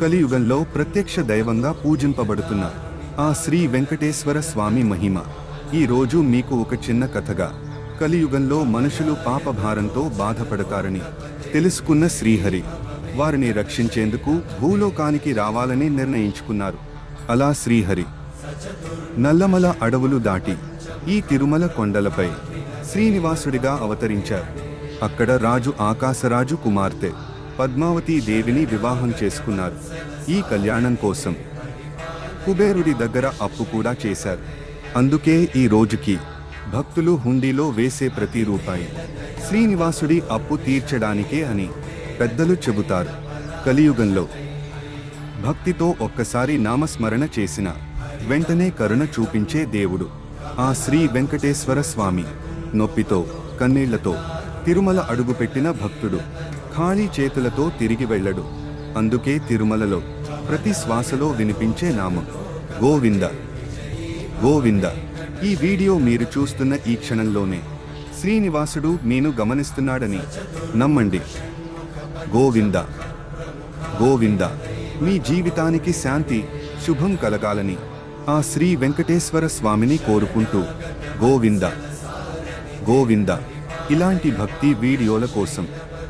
కలియుగంలో ప్రత్యక్ష దైవంగా పూజింపబడుతున్న ఆ శ్రీ వెంకటేశ్వర స్వామి మహిమ. ఈ రోజు మీకు ఒక చిన్న కథగా. కలియుగంలో మనుషులు పాపభారంతో బాధపడతారని తెలుసుకున్న శ్రీహరి వారిని రక్షించేందుకు భూలోకానికి రావాలని నిర్ణయించుకున్నారు. అలా శ్రీహరి నల్లమల అడవులు దాటి ఈ తిరుమల కొండలపై శ్రీనివాసుడిగా అవతరించారు. అక్కడ రాజు ఆకాశరాజు కుమార్తె పద్మావతి దేవిని వివాహం చేసుకున్నారు. ఈ కళ్యాణం కోసం కుబేరుడి దగ్గర అప్పు కూడా చేశారు. అందుకే ఈ రోజుకి భక్తులు హుండీలో వేసే ప్రతి రూపాయి. శ్రీనివాసుడి అప్పు తీర్చడానికే అని పెద్దలు చెబుతారు. కలియుగంలో భక్తితో ఒక్కసారి నామస్మరణ చేసిన వెంటనే కరుణ చూపించే దేవుడు. ఆ శ్రీ వెంకటేశ్వర స్వామి నొప్పితో కన్నీళ్ళతో తిరుమల అడుగుపెట్టిన భక్తుడు. ఖాళీ చేతులతో తిరిగి వెళ్ళడు. అందుకే తిరుమలలో ప్రతి శ్వాసలో వినిపించే నామం గోవింద. గోవింద. ఈ వీడియో మీరు చూస్తున్న ఈ క్షణంలోనే శ్రీనివాసుడు నేను గమనిస్తున్నాడని నమ్మండి. గోవింద. గోవింద. మీ జీవితానికి శాంతి శుభం కలగాలని ఆ శ్రీ వెంకటేశ్వర స్వామిని కోరుకుంటూ గోవింద. గోవింద. ఇలాంటి భక్తి వీడియోల కోసం